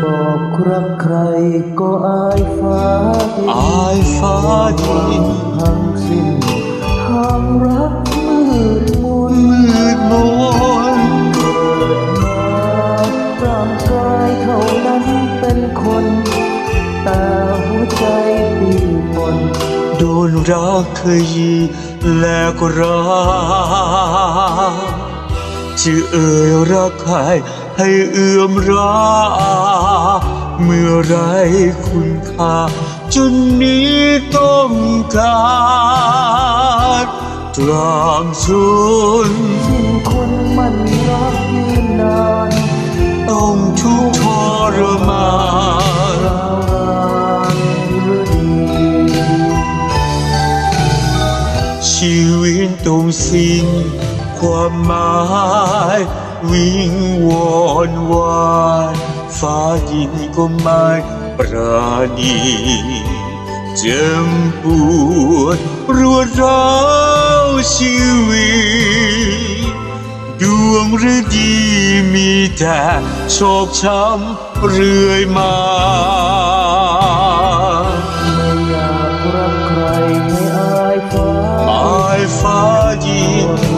บอกรักใครก็อายฟ้าดินอายฟ้าดินทั้งสิ้นทางรักมืดมนมืดมนเกิดมาร่างกายเท่านั้นเป็นคน แต่หัวใจปีปนโดนรักเคยยีแล้วก็รักจะเอ่ยรักใคร ให้เอื้อมราเมื่อไรคุณค่าจนนี้ต้องการตรามชุนสิ้คนมันรักยืนนานต้องทุกทรมานราวรานหรือดีชีวิตต้องสิ้นความหมาย วิงวอนวานฟ้าดินก็ไม่ปราณีเจ็บปวดรวดร้าวชีวิตดวงฤดีมีแต่โชคช้ำเรื่อยมาไม่อยากรักใครให้อายฟ้าอายฟ้าดิน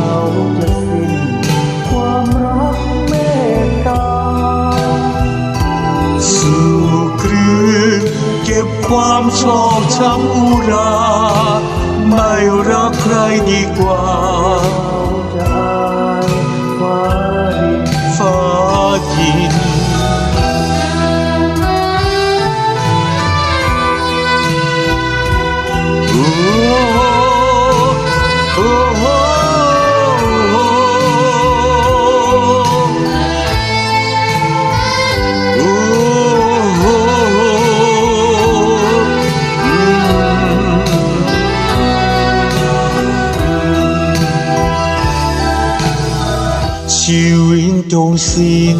ความชอบช้ำอุรา ไม่รักใครดีกว่า ชีวิตต้องสิ้น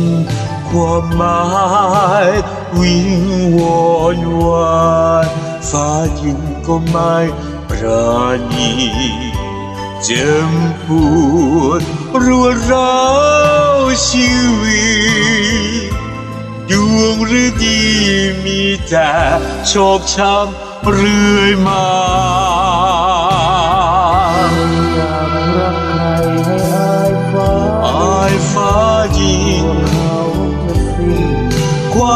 ความหมายวิงวอนวานฟ้าดินก็ไม่ปราณีเจ็บปวดรวดร้าวชีวิตดวงฤดีมีแต่โชคช้ำเรื่อยมา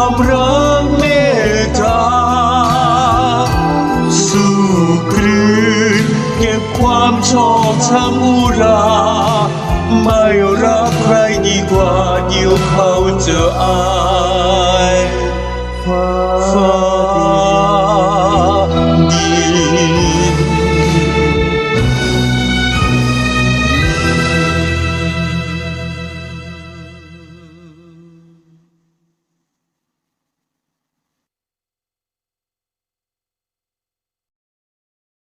ความรักเมตตาสู้กลืนเก็บความชอบช้ำอุราไม่รักใครดีกว่าเดี๋ยวเขาจะอายฟ้าฟ้า